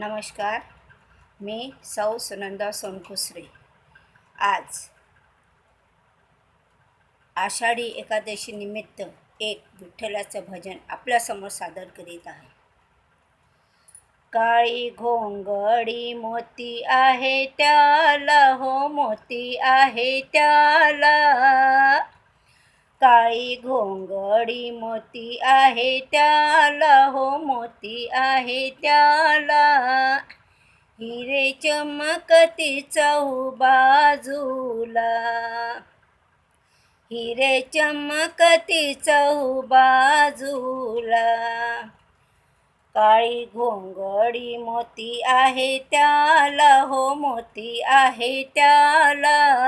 नमस्कार मी सौ सुनंदा सोनकुसरे आज आषाढी एकादशी निमित्त एक विठ्ठलाचं भजन आपल्यासमोर सादर करीत आहे. काळी घोंगडी मोती आहे त्याला हो मोती आहे त्याला. हो, काळी घोंगडी मोती आहे त्याला? हो मोती आहे त्याला. हिरे चमकती चहू बाजूला हिरे चमकती चहू बाजूला काळी घोंगडी मोती आहे त्याला? हो मोती आहे त्याला.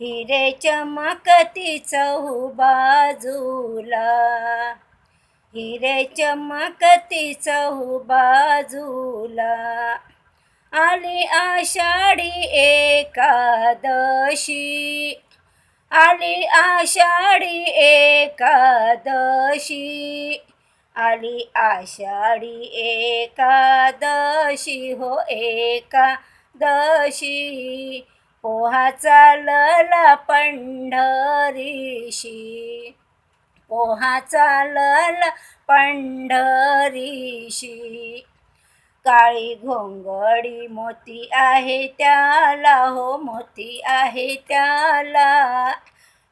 हिरे चमकती चहू बाजूला. हिरे चमकती चहू बाजूला. आली आषाढी एकादशी. आली आषाढी एकादशी. आली आषाढी एकादशी हो एकादशी. पोहा चालला पंढरीशी. पोहा चालला पंढरीशी. काळी घोंगडी मोती आहे त्याला हो मोती आहे त्याला.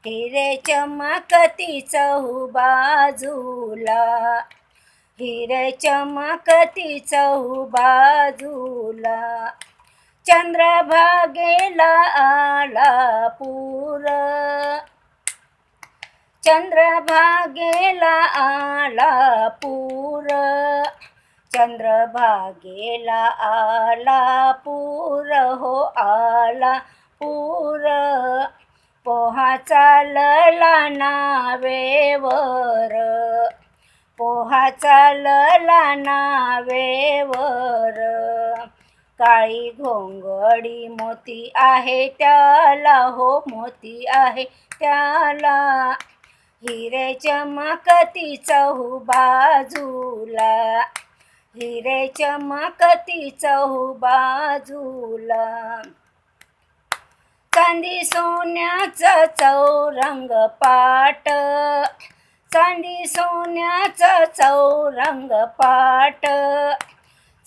हिरे चमकती चहू बाजूला. हिरे चमकती चहू बाजूला. चंद्रभागेला भागेला पूर चंद्रभागेला आला पूर. चंद्रभागेला आला पूर हो आला पूर. पोहा चालला नावेवर पोहा चालला नावेवर काळी घोंगडी मोती आहे त्याला हो मोती आहे त्याला हिरे चमकती चहू बाजूला. हिरे चमकती चहू बाजूला. चांदी सोन्याचं चौरंग पाट. चांदी सोन्याचं चौरंग पाट.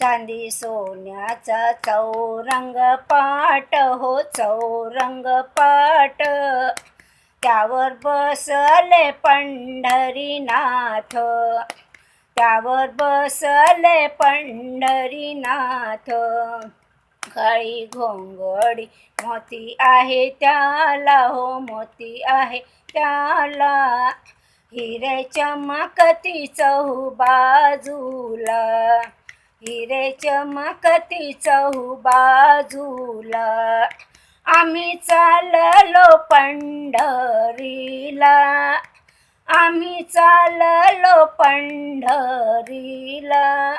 चांदी सोन्याचा चौरंग पाट हो चौरंग पाट त्यावर बसले पंढरीनाथ. त्यावर बसले पंढरीनाथ. काळी घोंगडी मोती आहे त्याला हो मोती आहे त्याला. हिरे चमकती चहू बाजूला. हिरे चमकती चहू बाजूला. आम्ही चाललो पंढरीला. आम्ही चाललो पंढरीला.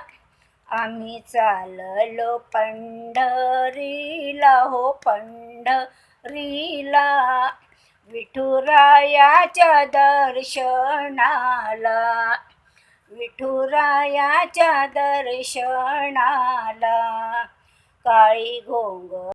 आम्ही चाललो पंढरीला हो पंढरीला. विठुरायाच्या दर्शनाला. विठुरायाच्या दर्शनाला काळी घोंग